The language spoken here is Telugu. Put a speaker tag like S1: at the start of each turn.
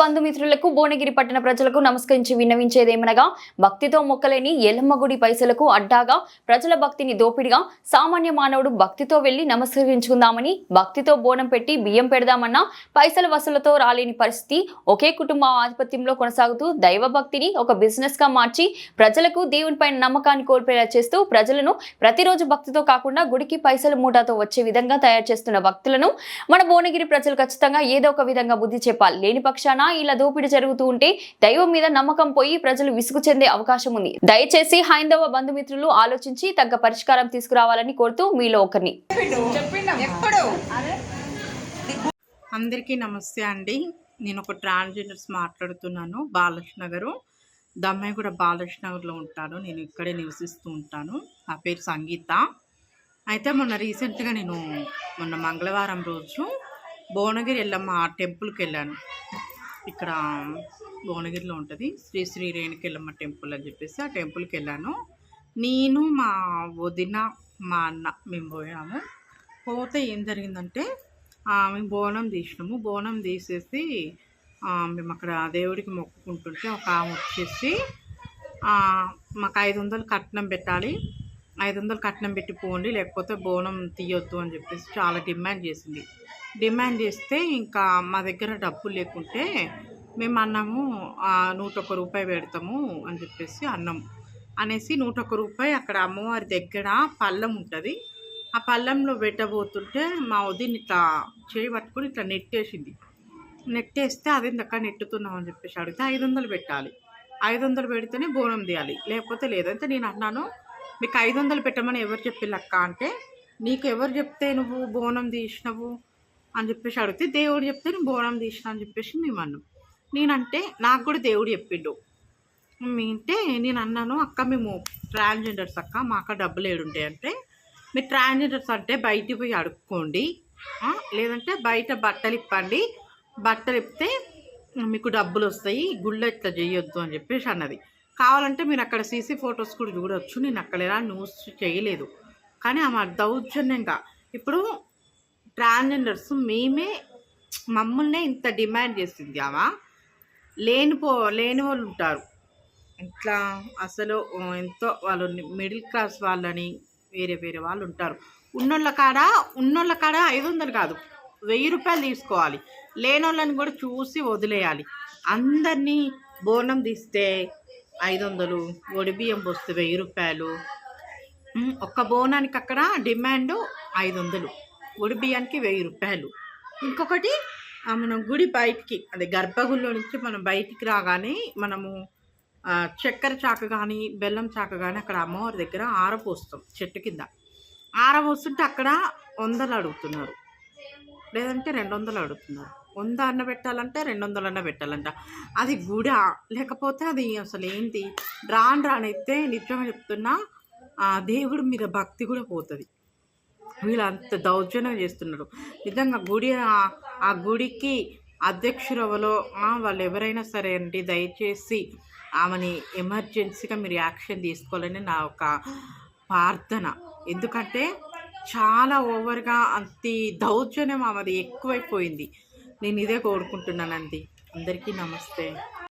S1: బంధుమిత్రులకు భువనగిరి పట్టణ ప్రజలకు నమస్కరించి విన్నవించేదేమనగా భక్తితో మొక్కలేని ఎల్లమ్మ గుడి పైసలకు అడ్డాగా ప్రజల భక్తిని దోపిడిగా సామాన్య మానవుడు భక్తితో వెళ్ళి నమస్కరించుకుందామని భక్తితో బోనం పెట్టి బియ్యం పెడదామన్నా పైసల వసూలతో రాలేని పరిస్థితి ఒకే కుటుంబ ఆధిపత్యంలో కొనసాగుతూ దైవ భక్తిని ఒక బిజినెస్గా మార్చి ప్రజలకు దేవునిపై నమ్మకాన్ని కోల్పోయేలా చేస్తూ ప్రజలను ప్రతిరోజు భక్తితో కాకుండా గుడికి పైసల మూటతో వచ్చే విధంగా తయారు చేస్తున్న భక్తులను మన భువనగిరి ప్రజలు ఖచ్చితంగా ఏదో ఒక విధంగా బుద్ధి చెప్పాలి. లేని పక్షాన ఇలా దోపిడీ జరుగుతూ ఉంటే దైవం మీద నమ్మకం పోయి ప్రజలు విసుగు చెందే అవకాశం ఉంది. దయచేసి హైందవ బంధుమిత్రులు ఆలోచించి తగ్గ పరిష్కారం తీసుకురావాలని కోరుతూ మీలో ఒకరిని.
S2: అందరికీ నమస్తే అండి. నేను ఒక ట్రాన్స్జెండర్స్ మాట్లాడుతున్నాను. బాలకృష్ణ గారు. దమ్మాయి కూడా బాలకృష్ణ నగర్లో ఉంటాను. నేను ఇక్కడే నివసిస్తూ ఉంటాను. నా పేరు సంగీత. అయితే మొన్న రీసెంట్గా నేను మొన్న మంగళవారం రోజు భువనగిరి ఎల్లమ్మ టెంపుల్కి వెళ్ళాను. ఇక్కడ భువనగిరిలో ఉంటుంది. శ్రీ శ్రీ రేణుకెళ్ళమ్మ టెంపుల్ అని చెప్పేసి ఆ టెంపుల్కి వెళ్ళాను. నేను మా వదిన మా అన్న మేము పోయాము. పోతే ఏం జరిగిందంటే మేము బోనం తీసినాము. బోనం తీసేసి మేము అక్కడ దేవుడికి మొక్కుకుంటుంటే ఒక ఆమె వచ్చేసి మాకు ఐదు వందలు కట్నం పెట్టాలి. ఐదు వందలు కట్నం పెట్టి పోండి లేకపోతే బోనం తీయొద్దు అని చెప్పేసి చాలా డిమాండ్ చేసింది. డిమాండ్ చేస్తే ఇంకా మా దగ్గర డబ్బులు లేకుంటే మేము అన్నాము నూట ఒక్క రూపాయి పెడతాము అని చెప్పేసి అన్నం. అనేసి నూట ఒక్క రూపాయి అక్కడ అమ్మవారి దగ్గర పళ్ళం ఉంటుంది. ఆ పళ్ళంలో పెట్టబోతుంటే మా వదిన ఇట్లా చేయి పట్టుకొని ఇట్లా నెట్టేసింది. నెట్టేస్తే అది దక్క నెట్టుతున్నాం అని చెప్పేసి అడిగితే ఐదు వందలు పెట్టాలి. ఐదు వందలు పెడితేనే బోనం తీయాలి. లేకపోతే లేదంటే నేను అన్నాను మీకు ఐదు వందలు పెట్టమని ఎవరు చెప్పిల్లక్క? అంటే నీకు ఎవరు చెప్తే నువ్వు బోనం తీసినవు? అని చెప్పేసి అడిగితే దేవుడు చెప్తే నేను బోనం తీసిన అని చెప్పేసి మేము అన్నాం. నేనంటే నాకు కూడా దేవుడు చెప్పిండు. అంటే నేను అన్నాను అక్క మేము ట్రాన్స్జెండర్స్ అక్క మా అక్క డబ్బులు ఏడుంటాయి అంటే మీరు ట్రాన్స్జెండర్స్ అంటే బయటికి పోయి అడుక్కోండి. లేదంటే బయట బట్టలు ఇప్పండి. బట్టలు ఇప్పితే మీకు డబ్బులు వస్తాయి గుళ్ళ ఇట్లా చేయొద్దు అని చెప్పేసి అన్నది. కావాలంటే మీరు అక్కడ సీసీ ఫొటోస్ కూడా చూడవచ్చు నేను అక్కడ ఎలా న్యూస్ చేయలేదు. కానీ ఆమె దౌర్జన్యంగా ఇప్పుడు ట్రాన్స్జెండర్స్ మేమే మమ్మల్నే ఇంత డిమాండ్ చేసింది ఆమె లేనిపో లేని వాళ్ళు ఉంటారు. ఇట్లా అసలు ఎంతో వాళ్ళు మిడిల్ క్లాస్ వాళ్ళని వేరే వేరే వాళ్ళు ఉంటారు. ఉన్నోళ్ళ కాడ ఉన్నోళ్ళ కాడ ఐదు వందలు కాదు. వెయ్యి రూపాయలు తీసుకోవాలి. లేనోళ్ళని కూడా చూసి వదిలేయాలి. అందరినీ బోనం తీస్తే ఐదు వందలు ఒడి బియ్యం పోస్తే వెయ్యి రూపాయలు. ఒక్క బోనానికి అక్కడ డిమాండ్ ఐదు వందలు. గుడి బియ్యానికి వెయ్యి రూపాయలు. ఇంకొకటి మనం గుడి బయటికి అదే గర్భగుడిలో నుంచి మనం బయటికి రాగానే మనము చక్కెర చాక కానీ బెల్లం చాక కానీ అక్కడ అమ్మవారి దగ్గర ఆరపోస్తాం చెట్టు కింద. ఆరపోస్తుంటే అక్కడ వందలు అడుగుతున్నారు. లేదంటే రెండు వందలు అడుగుతున్నారు. వంద అన్న పెట్టాలంటే రెండు వందలు అన్న పెట్టాలంట. అది గుడ లేకపోతే అది అసలు ఏంటి? రాను రానైతే నిజంగా చెప్తున్నా ఆ దేవుడు మీద భక్తి కూడా పోతుంది. వీళ్ళు అంత దౌర్జన్యం చేస్తున్నారు. నిజంగా గుడి ఆ- గుడికి అధ్యక్షురవలో వాళ్ళు ఎవరైనా సరే అండి దయచేసి ఆమెని ఎమర్జెన్సీగా మీరు యాక్షన్ తీసుకోవాలని నా ఒక ప్రార్థన. ఎందుకంటే చాలా ఓవర్గా అంత దౌర్జన్యం ఆమెది ఎక్కువైపోయింది. నేను ఇదే కోరుకుంటున్నానండి. అందరికీ నమస్తే.